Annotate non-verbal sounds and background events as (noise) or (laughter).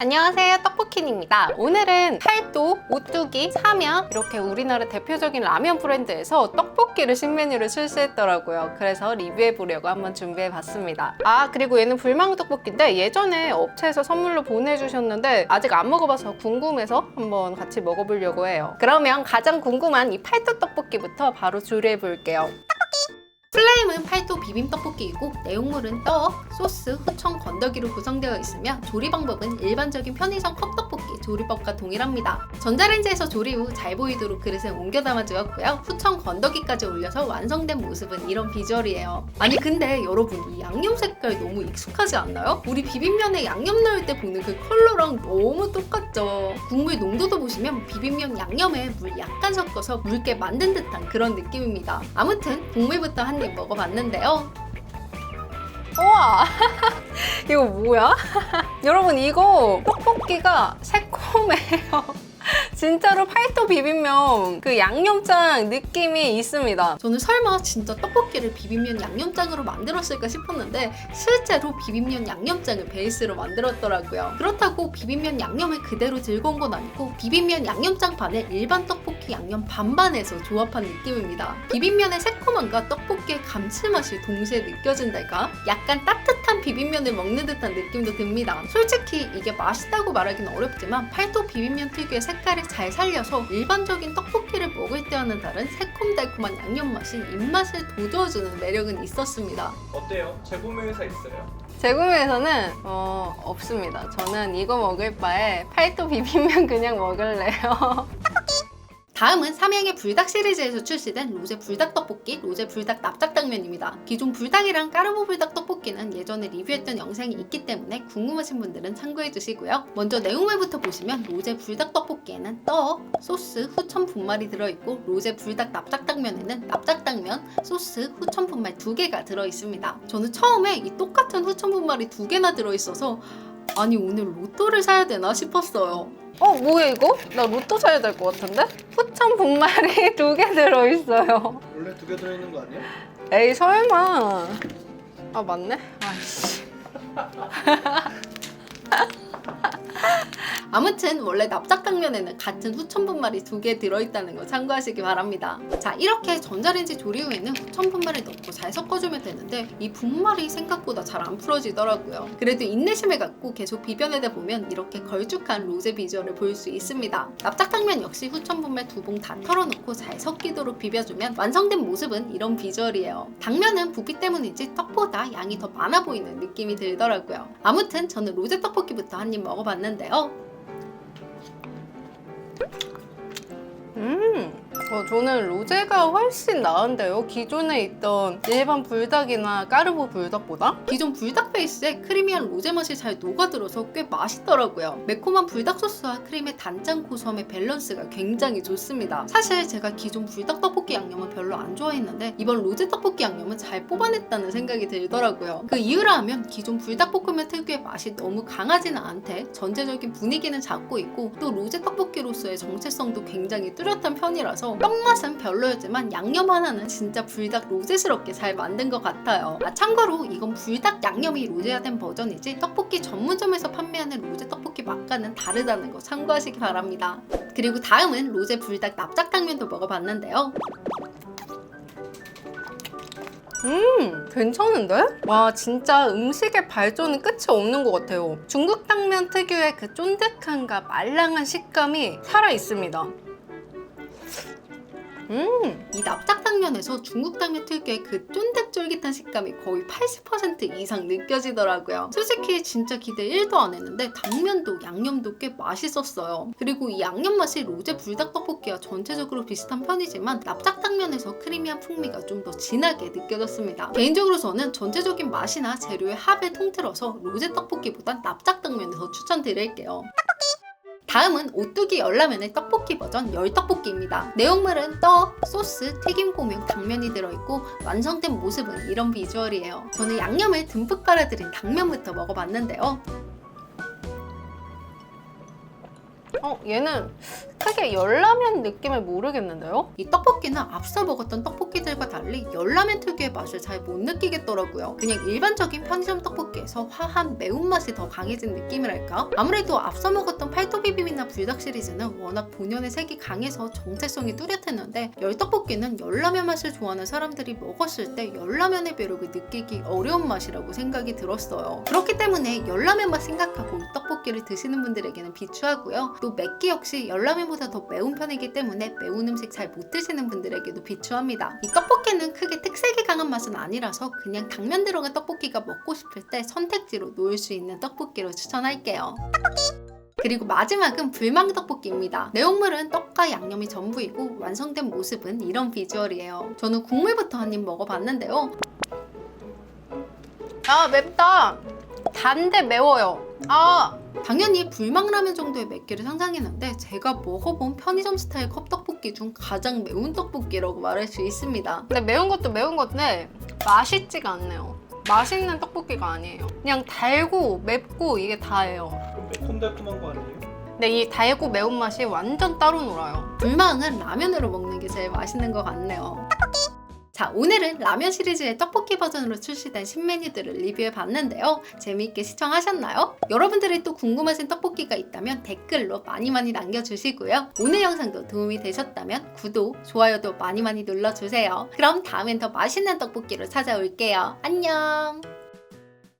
안녕하세요 떡볶이입니다. 오늘은 팔도, 오뚜기, 삼양 이렇게 우리나라 대표적인 라면 브랜드에서 떡볶이를 신메뉴를 출시했더라고요. 그래서 리뷰해보려고 한번 준비해봤습니다. 아 그리고 얘는 불망 떡볶이인데 예전에 업체에서 선물로 보내주셨는데 아직 안 먹어봐서 궁금해서 한번 같이 먹어보려고 해요. 그러면 가장 궁금한 이 팔도 떡볶이부터 바로 조리해볼게요 플레임은 팔도 비빔 떡볶이이고 내용물은 떡, 소스, 후청, 건더기로 구성되어 있으며 조리 방법은 일반적인 편의점 컵떡볶이 조리법과 동일합니다. 전자레인지에서 조리 후 잘 보이도록 그릇에 옮겨 담아 주었고요. 후청, 건더기까지 올려서 완성된 모습은 이런 비주얼이에요. 아니 근데 여러분 이 양념 색깔 너무 익숙하지 않나요? 우리 비빔면에 양념 넣을 때 보는 그 컬러랑 너무 똑같죠. 국물 농도도 보시면 비빔면 양념에 물 약간 섞어서 묽게 만든 듯한 그런 느낌입니다. 아무튼 국물부터 한 입 먹어봤는데요. 우와 (laughs) 이거 뭐야? (laughs) 여러분 이거 떡볶이가 새콤해요. 진짜로 팔도 비빔면 그 양념장 느낌이 있습니다. 저는 설마 진짜 떡볶이를 비빔면 양념장으로 만들었을까 싶었는데 실제로 비빔면 양념장을 베이스로 만들었더라고요. 그렇다고 비빔면 양념을 그대로 온건 아니고 비빔면 양념장 반을 일반 떡볶이 양념 반반에서 조합한 느낌입니다. 비빔면의 새콤함과 떡볶이의 감칠맛이 동시에 느껴진달까? 약간 따뜻한 비빔면을 먹는 듯한 느낌도 듭니다. 솔직히 이게 맛있다고 말하기는 어렵지만 팔도 비빔면 특유의 색깔을 잘 살려서 일반적인 떡볶이를 먹을 때와는 다른 새콤달콤한 양념 맛이 입맛을 돋워주는 매력은 있었습니다. 어때요? 재구매 회사 있어요? 재구매에서는 어, 없습니다. 저는 이거 먹을 바에 팔도 비빔면 그냥 먹을래요. (laughs) 다음은 삼양의 불닭 시리즈에서 출시된 로제 불닭 떡볶이, 로제 불닭 납작당면입니다. 기존 불닭이랑 까르보 불닭 떡볶이는 예전에 리뷰했던 영상이 있기 때문에 궁금하신 분들은 참고해 주시고요. 먼저 내용물부터 보시면 로제 불닭 떡볶이에는 떡, 소스, 후천 분말이 들어있고 로제 불닭 납작당면에는 납작당면, 소스, 후천 분말 두 개가 들어있습니다. 저는 처음에 이 똑같은 후천 분말이 두 개나 들어있어서 아니 오늘 로또를 사야 되나 싶었어요. 어 뭐야 이거? 나 로또 사야 될 것 같은데? 후천 분말이 (laughs) 두 개 들어있어요. 원래 두 개 들어있는 거 아니야? 에이 설마. 아 맞네. 아이씨. (laughs) (laughs) 아무튼 원래 납작당면에는 같은 후천 분말이 두 개 들어있다는 거 참고하시기 바랍니다. 자 이렇게 전자레인지 조리 후에는 후천 분말을 넣고 잘 섞어주면 되는데 이 분말이 생각보다 잘 안 풀어지더라고요. 그래도 인내심을 갖고 계속 비벼내다 보면 이렇게 걸쭉한 로제 비주얼을 볼 수 있습니다. 납작당면 역시 후천 분말 두 봉 다 털어놓고 잘 섞이도록 비벼주면 완성된 모습은 이런 비주얼이에요. 당면은 부피 때문인지 떡보다 양이 더 많아 보이는 느낌이 들더라고요. 아무튼 저는 로제 떡볶이부터 한 입 먹어봤는데요. 어, 저는 로제가 훨씬 나은데요. 기존에 있던 일반 불닭이나 까르보 불닭보다 기존 불닭 베이스에 크리미한 로제 맛이 잘 녹아들어서 꽤 맛있더라고요. 매콤한 불닭 소스와 크림의 단짠 고소함의 밸런스가 굉장히 좋습니다. 사실 제가 기존 불닭 떡볶이 양념은 별로 안 좋아했는데 이번 로제 떡볶이 양념은 잘 뽑아냈다는 생각이 들더라고요. 그 이유라 하면 기존 불닭볶음면 특유의 맛이 너무 강하지는 않대 전체적인 분위기는 잡고 있고 또 로제 떡볶이로서의 정체성도 굉장히 뚜렷한 편이라서 떡맛은 별로였지만 양념 하나는 진짜 불닭 로제스럽게 잘 만든 것 같아요. 아, 참고로 이건 불닭 양념이 로제화된 버전이지 떡볶이 전문점에서 판매하는 로제 떡볶이 맛과는 다르다는 거 참고하시기 바랍니다. 그리고 다음은 로제 불닭 납작당면도 먹어봤는데요. 음, 괜찮은데? 와, 진짜 음식의 발전은 끝이 없는 것 같아요. 중국 당면 특유의 그 쫀득함과 말랑한 식감이 살아있습니다. 음, 이 납작당면에서 중국 당면 특유의 그 쫀득쫄깃한 식감이 거의 80% 이상 느껴지더라고요. 솔직히 진짜 기대 1도 안 했는데 당면도 양념도 꽤 맛있었어요. 그리고 이 양념 맛이 로제 불닭 떡볶이와 전체적으로 비슷한 편이지만 납작당면에서 크리미한 풍미가 좀 더 진하게 느껴졌습니다. 개인적으로 저는 전체적인 맛이나 재료의 합을 통틀어서 로제 떡볶이보단 납작당면을 더 추천드릴게요. 다음은 오뚜기 열라면의 떡볶이 버전 열떡볶이입니다. 내용물은 떡, 소스, 튀김고명, 당면이 들어있고 완성된 모습은 이런 비주얼이에요. 저는 양념을 듬뿍 깔아드린 당면부터 먹어봤는데요. 어, 얘는 크게 열라면 느낌을 모르겠는데요? 이 떡볶이는 앞서 먹었던 떡볶이들과 달리 열라면 특유의 맛을 잘 못 느끼겠더라고요. 그냥 일반적인 편의점 떡볶이에서 화한 매운맛이 더 강해진 느낌이랄까? 아무래도 앞서 먹었던 팔도비빔이나 불닭 시리즈는 워낙 본연의 색이 강해서 정체성이 뚜렷했는데 열떡볶이는 열라면 맛을 좋아하는 사람들이 먹었을 때 열라면의 매력을 느끼기 어려운 맛이라고 생각이 들었어요. 그렇기 때문에 열라면 맛 생각하고 이 떡볶이를 드시는 분들에게는 비추하고요. 또 맵기 역시 열라면보다 더 매운 편이기 때문에 매운 음식 잘 못 드시는 분들에게도 비추합니다. 이 떡볶이는 크게 특색이 강한 맛은 아니라서 그냥 당면 들어간 떡볶이가 먹고 싶을 때 선택지로 놓을 수 있는 떡볶이로 추천할게요. 그리고 마지막은 불망 떡볶이입니다. 내용물은 떡과 양념이 전부이고 완성된 모습은 이런 비주얼이에요. 저는 국물부터 한 입 먹어봤는데요. 아 맵다. 단데 매워요. 아 당연히 불망라면 정도의 맵기를 상상했는데 제가 먹어본 편의점 스타일 컵떡볶이 중 가장 매운 떡볶이라고 말할 수 있습니다. 근데 매운 것도 매운 건데 맛있지가 않네요. 맛있는 떡볶이가 아니에요. 그냥 달고 맵고 이게 다예요. 그럼 매콤달콤한 거 아니에요? 근데 이 달고 매운맛이 완전 따로 놀아요. 불망은 라면으로 먹는 게 제일 맛있는 것 같네요. 자, 오늘은 라면 시리즈의 떡볶이 버전으로 출시된 신메뉴들을 리뷰해 봤는데요. 재미있게 시청하셨나요? 여러분들이 또 궁금하신 떡볶이가 있다면 댓글로 많이 많이 남겨주시고요. 오늘 영상도 도움이 되셨다면 구독, 좋아요도 많이 많이 눌러주세요. 그럼 다음엔 더 맛있는 떡볶이로 찾아올게요. 안녕!